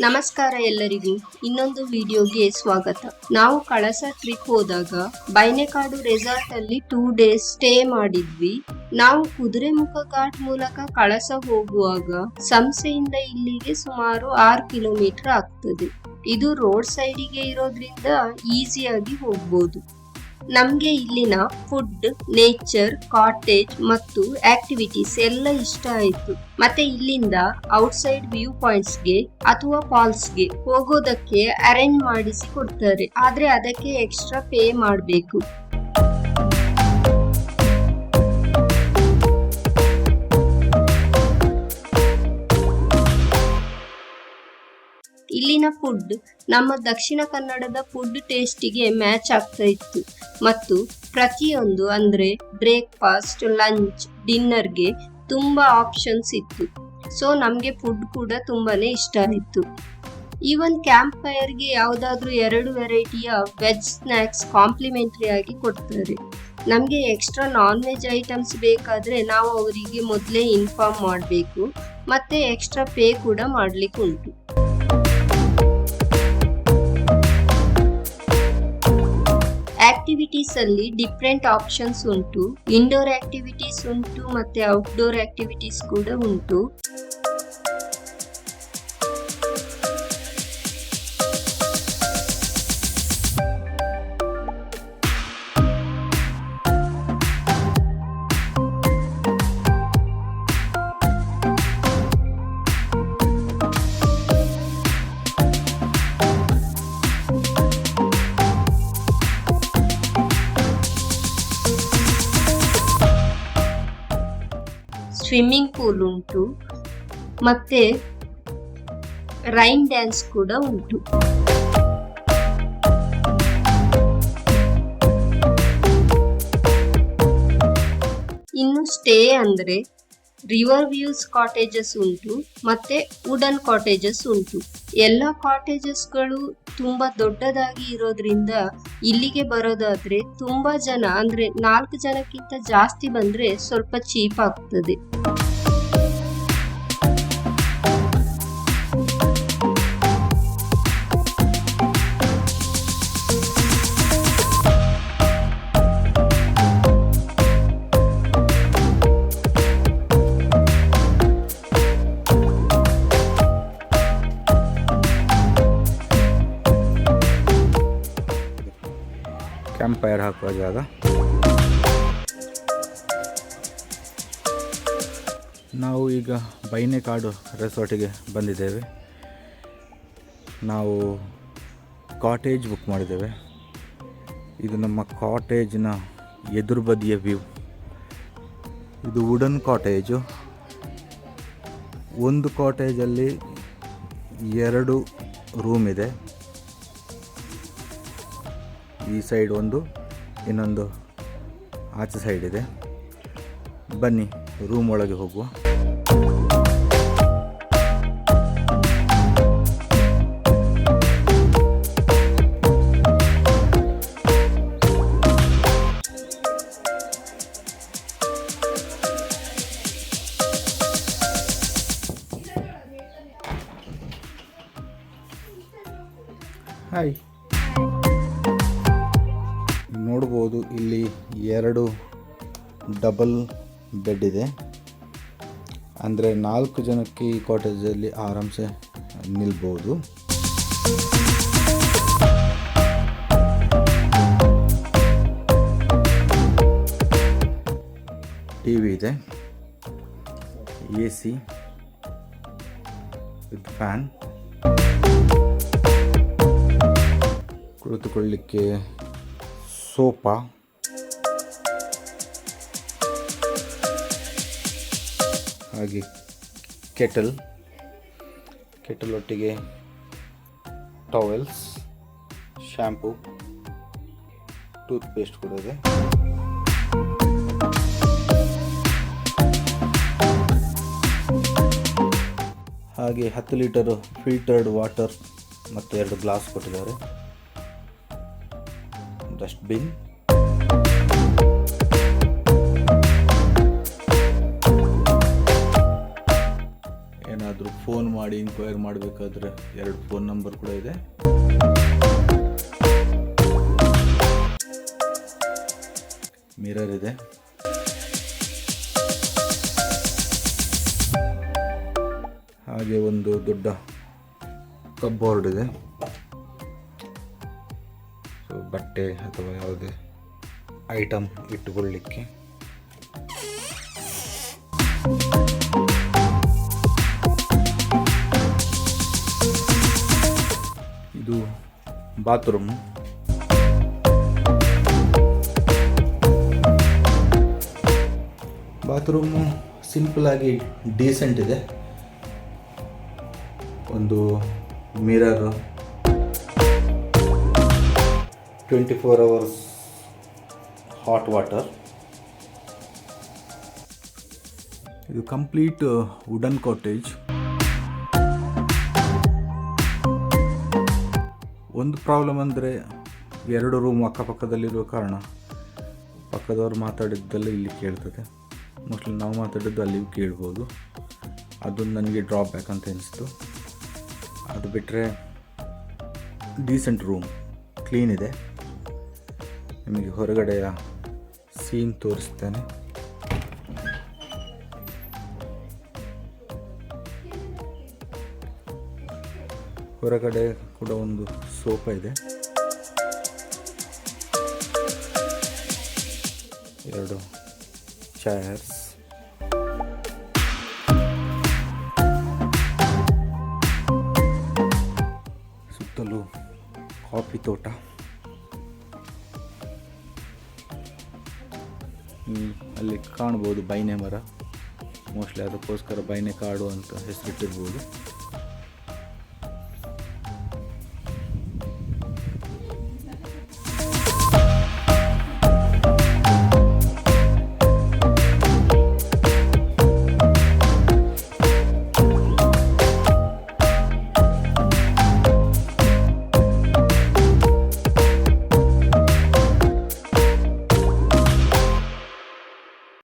ನಮಸ್ಕಾರ ಎಲ್ಲರಿಗೂ. ಇನ್ನೊಂದು ವಿಡಿಯೋಗೆ ಸ್ವಾಗತ. ನಾವು ಕಳಸ ಟ್ರಿಪ್ ಹೋದಾಗ ಬೈನೆಕಾಡು ರೆಸಾರ್ಟ್ ಅಲ್ಲಿ ಟೂ ಡೇಸ್ ಸ್ಟೇ ಮಾಡಿದ್ವಿ. ನಾವು ಕುದುರೆಮುಖ ಘಾಟ್ ಮೂಲಕ ಕಳಸ ಹೋಗುವಾಗ ಸಂಸೆಯಿಂದ ಇಲ್ಲಿಗೆ ಸುಮಾರು ಆರು ಕಿಲೋಮೀಟರ್ ಆಗ್ತದೆ. ಇದು ರೋಡ್ ಸೈಡಿಗೆ ಇರೋದ್ರಿಂದ ಈಸಿಯಾಗಿ ಹೋಗ್ಬೋದು. ನಮ್ಗೆ ಇಲ್ಲಿನ ಫುಡ್ ನೇಚರ್ ಕಾಟೇಜ್ ಮತ್ತು ಆಕ್ಟಿವಿಟೀಸ್ ಎಲ್ಲ ಇಷ್ಟ ಆಯ್ತು. ಮತ್ತೆ ಇಲ್ಲಿಂದ ಔಟ್ಸೈಡ್ ವ್ಯೂ ಪಾಯಿಂಟ್ಸ್ಗೆ ಅಥವಾ ಫಾಲ್ಸ್ಗೆ ಹೋಗೋದಕ್ಕೆ ಅರೇಂಜ್ ಮಾಡಿಸಿ ಕೊಡ್ತಾರೆ. ಆದ್ರೆ ಅದಕ್ಕೆ ಎಕ್ಸ್ಟ್ರಾ ಪೇ ಮಾಡಬೇಕು. ಇಲ್ಲಿನ ಫುಡ್ ನಮ್ಮ ದಕ್ಷಿಣ ಕನ್ನಡದ ಫುಡ್ ಟೇಸ್ಟಿಗೆ ಮ್ಯಾಚ್ ಆಗ್ತಾ ಇತ್ತು. ಮತ್ತು ಪ್ರತಿಯೊಂದು ಅಂದ್ರೆ ಬ್ರೇಕ್ಫಾಸ್ಟ್ ಲಂಚ್ ಡಿನ್ನರ್ಗೆ ತುಂಬಾ ಆಪ್ಷನ್ಸ್ ಇತ್ತು. ಸೊ ನಮಗೆ ಫುಡ್ ಕೂಡ ತುಂಬಾನೇ ಇಷ್ಟ ಆಯಿತು. ಈವನ್ ಕ್ಯಾಂಪ್ ಫೈರ್ಗೆ ಯಾವುದಾದ್ರೂ ಎರಡು ವೆರೈಟಿಯ ವೆಜ್ ಸ್ನ್ಯಾಕ್ಸ್ ಕಾಂಪ್ಲಿಮೆಂಟ್ರಿ ಆಗಿ ಕೊಡ್ತಾರೆ. ನಮಗೆ ಎಕ್ಸ್ಟ್ರಾ ನಾನ್ ವೆಜ್ ಐಟಮ್ಸ್ ಬೇಕಾದರೆ ನಾವು ಅವರಿಗೆ ಮೊದಲೇ ಇನ್ಫಾರ್ಮ್ ಮಾಡಬೇಕು. ಮತ್ತೆ ಎಕ್ಸ್ಟ್ರಾ ಪೇ ಕೂಡ ಮಾಡಲಿಕ್ಕೆ ಉಂಟು ಆಕ್ಟಿವಿಟೀಸ್ ಅಲ್ಲಿ ಡಿಫ್ರೆಂಟ್ ಆಪ್ಷನ್ಸ್ ಉಂಟು. ಇಂಡೋರ್ ಆಕ್ಟಿವಿಟೀಸ್ ಉಂಟು ಮತ್ತೆ ಔಟ್ಡೋರ್ ಆಕ್ಟಿವಿಟೀಸ್ ಕೂಡ ಉಂಟು. ಸ್ವಿಮ್ಮಿಂಗ್ ಪೂಲ್ ಉಂಟು. ಮತ್ತೆ ರೈನ್ ಡ್ಯಾನ್ಸ್ ಕೂಡ ಉಂಟು. ಇನ್ನು ಸ್ಟೇ ಅಂದ್ರೆ ರಿವರ್ ವ್ಯೂಸ್ ಕಾಟೇಜಸ್ ಉಂಟು, ಮತ್ತೆ ವುಡನ್ ಕಾಟೇಜಸ್ ಉಂಟು. ಎಲ್ಲ ಕಾಟೇಜಸ್ಗಳು ತುಂಬಾ ದೊಡ್ಡದಾಗಿ ಇರೋದ್ರಿಂದ ಇಲ್ಲಿಗೆ ಬರೋದಾದ್ರೆ ತುಂಬಾ ಜನ, ಅಂದ್ರೆ ನಾಲ್ಕು ಜನಕ್ಕಿಂತ ಜಾಸ್ತಿ ಬಂದ್ರೆ ಸ್ವಲ್ಪ ಚೀಪ್ ಆಗ್ತದೆ. ಫೈರ್ ಹಾಕುವ ಜಾಗ. ನಾವು ಈಗ ಬೈನೆಕಾಡು ರೆಸಾರ್ಟಿಗೆ ಬಂದಿದ್ದೇವೆ. ನಾವು ಕಾಟೇಜ್ ಬುಕ್ ಮಾಡಿದ್ದೇವೆ. ಇದು ನಮ್ಮ ಕಾಟೇಜ್ನ ಎದುರು ಬದಿಯ ವ್ಯೂ ಇದು ವುಡನ್ ಕಾಟೇಜು ಒಂದು ಕಾಟೇಜಲ್ಲಿ ಎರಡು ರೂಮ್ ಇದೆ. ಈ ಸೈಡ್ ಒಂದು ಇನ್ನೊಂದು ಆಚೆ ಸೈಡ್ ಇದೆ. ಬನ್ನಿ ರೂಮ್ ಒಳಗೆ ಹೋಗುವ. ಹಾಯ್ ಇಲ್ಲಿ ಎರಡು ಡಬಲ್ ಬೆಡ್ ಇದೆ. ಅಂದರೆ ನಾಲ್ಕು ಜನಕ್ಕೆ ಈ ಕಾಟೇಜಲ್ಲಿ ಆರಾಮ್ಸೆ ನಿಲ್ಬೋದು. ಟಿ ವಿ ಇದೆ. A C with fan. ಕುಳಿತುಕೊಳ್ಳಿಕ್ಕೆ sofa. ಹಾಗೆ ಕೆಟಲ್ ಕೆಟಲ್ ಒಟ್ಟಿಗೆ ಟವೆಲ್ಸ್ ಶ್ಯಾಂಪು ಟೂತ್ ಪೇಸ್ಟ್ ಕೂಡ ಇದೆ. ಹಾಗೆ ಹತ್ತು ಲೀಟರ್ ಫಿಲ್ಟರ್ಡ್ ವಾಟರ್ ಮತ್ತು ಎರಡು ಗ್ಲಾಸ್ ಕೊಟ್ಟಿದ್ದಾರೆ. ಡಸ್ಟ್ಬಿನ್ ಏನಾದರೂ ಫೋನ್ ಮಾಡಿ ಇನ್ಕ್ವೈರ್ ಮಾಡಬೇಕಾದ್ರೆ ಎರಡು ಫೋನ್ ನಂಬರ್ ಕೂಡ ಇದೆ. ಮಿರರ್ ಇದೆ. ಹಾಗೆ ಒಂದು ದೊಡ್ಡ ಕಬ್ಬೋರ್ಡ್ ಇದೆ. ಸೊ ಬಟ್ಟೆ ಅಥವಾ ಯಾವುದೇ ಐಟಮ್ ಇಟ್ಟುಕೊಳ್ಳಿಕ್ಕೆ. ಇದು ಬಾತ್ರೂಮ್ ಬಾತ್ರೂಮು ಸಿಂಪಲ್ ಆಗಿ ಡೀಸೆಂಟ್ ಇದೆ. ಒಂದು mirror twenty four hours hot water ಇದು ಕಂಪ್ಲೀಟ್ ವುಡನ್ ಕಾಟೇಜ್ ಒಂದು ಪ್ರಾಬ್ಲಮ್ ಅಂದರೆ ಎರಡು ರೂಮ್ ಅಕ್ಕಪಕ್ಕದಲ್ಲಿರುವ ಕಾರಣ ಪಕ್ಕದವ್ರು ಮಾತಾಡಿದ್ದೆಲ್ಲ ಇಲ್ಲಿ ಕೇಳ್ತದೆ. ಮೋಸ್ಟ್ಲಿ ನಾವು ಮಾತಾಡಿದ್ದು ಅಲ್ಲಿ ಕೇಳ್ಬೋದು. ಅದು ನನಗೆ ಡ್ರಾಪ್ ಬ್ಯಾಕ್ ಅಂತ ಅನಿಸ್ತು ಅದು ಬಿಟ್ಟರೆ ಡೀಸೆಂಟ್ ರೂಮ್ ಕ್ಲೀನ್ ಇದೆ. ನಿಮಗೆ ಹೊರಗಡೆಯ ಸೀನ್ ತೋರಿಸ್ತೇನೆ. ಹೊರಗಡೆ ಕೂಡ ಒಂದು ಸೋಫಾ ಇದೆ. ಎರಡು ಚೇರ್ಸ್. ಸುತ್ತಲೂ ಕಾಫಿ ತೋಟ. ಅಲ್ಲಿ ಕಾಣ್ಬೋದು ಬೈನೆ ಮರ. ಮೋಸ್ಟ್ಲಿ ಅದಕ್ಕೋಸ್ಕರ ಬೈನೆ ಕಾಡು ಅಂತ ಹೆಸರಿಟ್ಟಿರ್ಬೋದು.